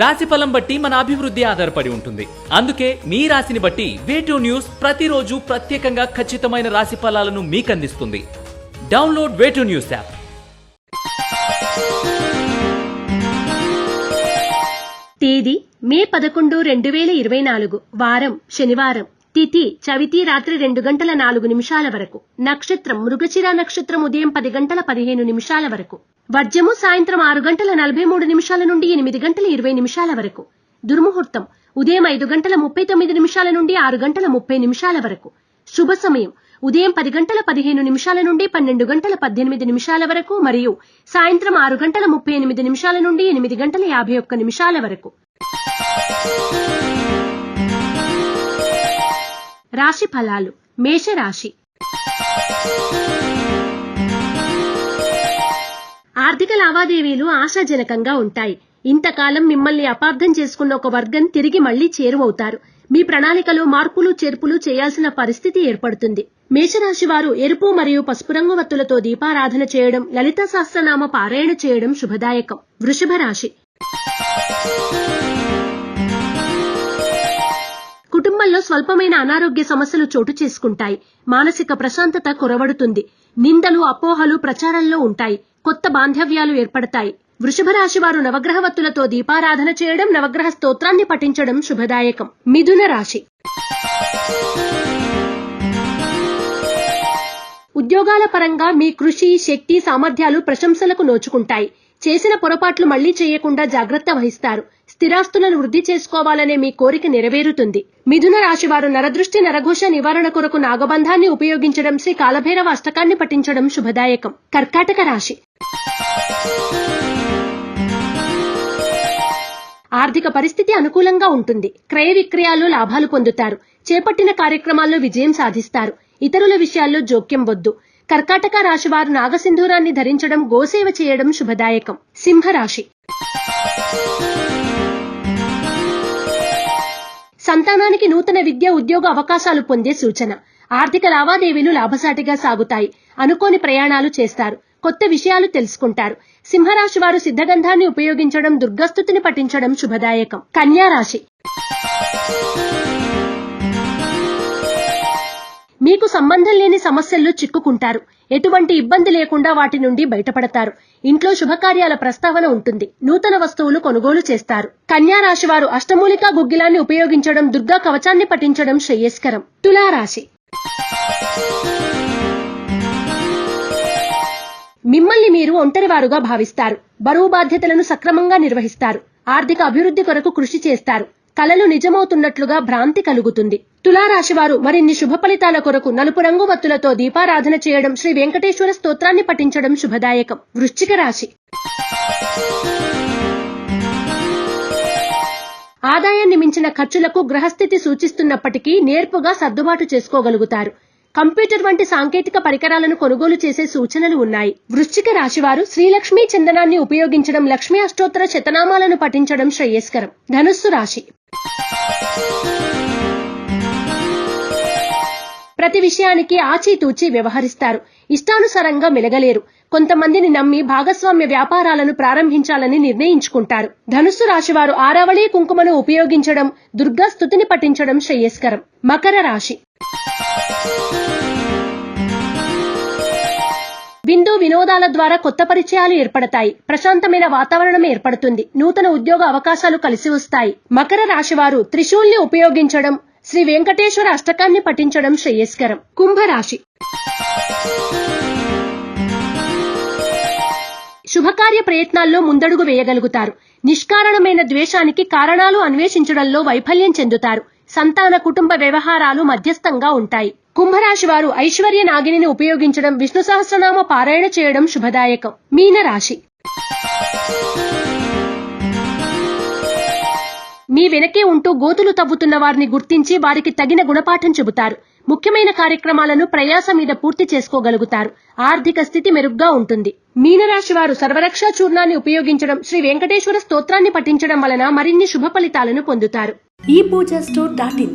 రాశి ఫలం బట్టి మన అభివృద్ధి ఆధారపడి ఉంటుంది. అందుకే మీ రాశిని బట్టి వేటూ న్యూస్ ప్రతిరోజు ప్రత్యేకంగా ఖచ్చితమైన రాశి ఫలాలను మీకు అందిస్తుంది డౌన్లోడ్ వేటూ న్యూస్ యాప్ తేదీ మే పదకొండు రెండు వేల ఇరవై నాలుగు వారం శనివారం. తిథి చవితి రాత్రి రెండు గంటల నాలుగు నిమిషాల వరకు. నక్షత్రం మృగచిర నక్షత్రం ఉదయం పది గంటల పదిహేను నిమిషాల వరకు. వర్జము సాయంత్రం ఆరు గంటల నలభై మూడు నిమిషాల నుండి ఎనిమిది గంటల ఇరవై నిమిషాల వరకు. దుర్ముహూర్తం ఉదయం ఐదు గంటల ముప్పై తొమ్మిది నిమిషాల నుండి ఆరు గంటల ముప్పై నిమిషాల వరకు. శుభ సమయం ఉదయం పది గంటల పదిహేను నిమిషాల నుండి పన్నెండు గంటల పద్దెనిమిది నిమిషాల వరకు మరియు సాయంత్రం ఆరు గంటల ముప్పై ఎనిమిది నిమిషాల నుండి ఎనిమిది గంటల యాభై ఒక్క నిమిషాల వరకు. రాశి ఫలాలు. మేషరాశి. ఆర్థిక లావాదేవీలు ఆశాజనకంగా ఉంటాయి. ఇంతకాలం మిమ్మల్ని అపార్థం చేసుకున్న ఒక వర్గం తిరిగి మళ్ళీ చేరువవుతారు. మీ ప్రణాళికలో మార్పులు చేర్పులు చేయాల్సిన పరిస్థితి ఏర్పడుతుంది. మేషరాశి వారు ఎరుపు మరియు పసుపు రంగు వత్తులతో దీపారాధన చేయడం లలిత సహస్రనామ పారాయణ చేయడం శుభదాయకం. వృషభ రాశి స్వల్పమైన అనారోగ్య సమస్యలు చోటు చేసుకుంటాయి. మానసిక ప్రశాంతత కొరవడుతుంది. నిందలు అపోహలు ప్రచారంలో ఉంటాయి. కొత్త బాంధవ్యాలు ఏర్పడతాయి. వృషభ రాశి వారు నవగ్రహవత్తులతో దీపారాధన చేయడం నవగ్రహ స్తోత్రాన్ని పఠించడం శుభదాయకం. మిథున రాశి. ఉద్యోగాల పరంగా మీ కృషి శక్తి సామర్థ్యాలు ప్రశంసలకు నోచుకుంటాయి. చేసిన పొరపాట్లు మళ్ళీ చేయకుండా జాగ్రత్త వహిస్తారు. స్థిరాస్తులను వృద్ధి చేసుకోవాలనే మీ కోరిక నెరవేరుతుంది. మిథున రాశి వారు నరదృష్టి నరఘోష నివారణ కొరకు నాగబంధాన్ని ఉపయోగించడం శ్రీ కాలభైరవ అష్టకాన్ని పఠించడం శుభదాయకం. కర్కాటక రాశి. ఆర్థిక పరిస్థితి అనుకూలంగా ఉంటుంది. క్రయ విక్రయాల్లో లాభాలు పొందుతారు. చేపట్టిన కార్యక్రమాల్లో విజయం సాధిస్తారు. ఇతరుల విషయాల్లో జోక్యం వద్దు. కర్కాటక రాశి వారు నాగసింధూరాన్ని ధరించడం గోసేవ చేయడం శుభదాయకం. సింహరాశి. సంతానానికి నూతన విద్య ఉద్యోగ అవకాశాలు పొందే సూచన. ఆర్థిక లావాదేవీలు లాభసాటిగా సాగుతాయి. అనుకోని ప్రయాణాలు చేస్తారు. కొత్త విషయాలు తెలుసుకుంటారు. సింహరాశి వారు సిద్ధగంధాన్ని ఉపయోగించడం దుర్గస్థుతిని పఠించడం శుభదాయకం. కన్యా సంబంధం లేని సమస్యల్లో చిక్కుకుంటారు. ఎటువంటి ఇబ్బంది లేకుండా వాటి నుండి బయటపడతారు. ఇంట్లో శుభకార్యాల ప్రస్తావన ఉంటుంది. నూతన వస్తువులు కొనుగోలు చేస్తారు. కన్యా రాశి వారు అష్టమూలికా గుగ్గిలాన్ని ఉపయోగించడం దుర్గా కవచాన్ని పఠించడం శ్రేయస్కరం. తులారాశి. మిమ్మల్ని మీరు ఒంటరివారుగా భావిస్తారు. బరువు బాధ్యతలను సక్రమంగా నిర్వహిస్తారు. ఆర్థిక అభివృద్ధి కొరకు కృషి చేస్తారు. కలలు నిజమవుతున్నట్లుగా భ్రాంతి కలుగుతుంది. తులారాశివారు మరిన్ని శుభ ఫలితాల కొరకు నలుపు రంగు వత్తులతో దీపారాధన చేయడం శ్రీ వెంకటేశ్వర స్తోత్రాన్ని పఠించడం శుభదాయకం. వృశ్చిక రాశి. ఆదాయాన్ని మించిన ఖర్చులకు గ్రహస్థితి సూచిస్తున్నప్పటికీ నేర్పుగా సర్దుబాటు చేసుకోగలుగుతారు. కంప్యూటర్ వంటి సాంకేతిక పరికరాలను కొనుగోలు చేసే సూచనలు ఉన్నాయి. వృశ్చిక రాశివారు శ్రీలక్ష్మీ చందనాన్ని ఉపయోగించడం లక్ష్మీ అష్టోత్తర శతనామాలను పఠించడం శ్రేయస్కరం. ధనుస్సు రాశి. ప్రతి విషయానికి ఆచితూచి వ్యవహరిస్తారు. ఇష్టానుసారంగా మెలగలేరు. కొంతమందిని నమ్మి భాగస్వామ్య వ్యాపారాలను ప్రారంభించాలని నిర్ణయించుకుంటారు. ధనుస్సు రాశివారు ఆరావళి కుంకుమను ఉపయోగించడం దుర్గా స్థుతిని పఠించడం శ్రేయస్కరం. మకర రాశి. విందు వినోదాల ద్వారా కొత్త పరిచయాలు ఏర్పడతాయి. ప్రశాంతమైన వాతావరణం ఏర్పడుతుంది. నూతన ఉద్యోగ అవకాశాలు కలిసి వస్తాయి. మకర రాశివారు త్రిశూల్ని ఉపయోగించడం శ్రీ వెంకటేశ్వర అష్టకాన్ని పఠించడం శ్రేయస్కరం. కుంభరాశి. శుభకార్య ప్రయత్నాల్లో ముందడుగు వేయగలుగుతారు. నిష్కారణమైన ద్వేషానికి కారణాలు అన్వేషించడంలో వైఫల్యం చెందుతారు. సంతాన కుటుంబ వ్యవహారాలు మధ్యస్థంగా ఉంటాయి. కుంభరాశి వారు ఐశ్వర్య నాగిని ఉపయోగించడం విష్ణు సహస్రనామ పారాయణ చేయడం శుభదాయకం. మీనరాశి మీ వెనకే ఉంటూ గోతులు తవ్వుతున్న వారిని గుర్తించి వారికి తగిన గుణపాఠం చెబుతారు. ముఖ్యమైన కార్యక్రమాలను ప్రయాస మీద పూర్తి చేసుకోగలుగుతారు. ఆర్థిక స్థితి మెరుగ్గా ఉంటుంది. మీనరాశి వారు సర్వరక్షా చూర్ణాన్ని ఉపయోగించడం శ్రీ వెంకటేశ్వర స్తోత్రాన్ని పఠించడం వలన మరిన్ని శుభ ఫలితాలను పొందుతారు. ఈ పూజా స్టోర్ డాట్ ఇన్.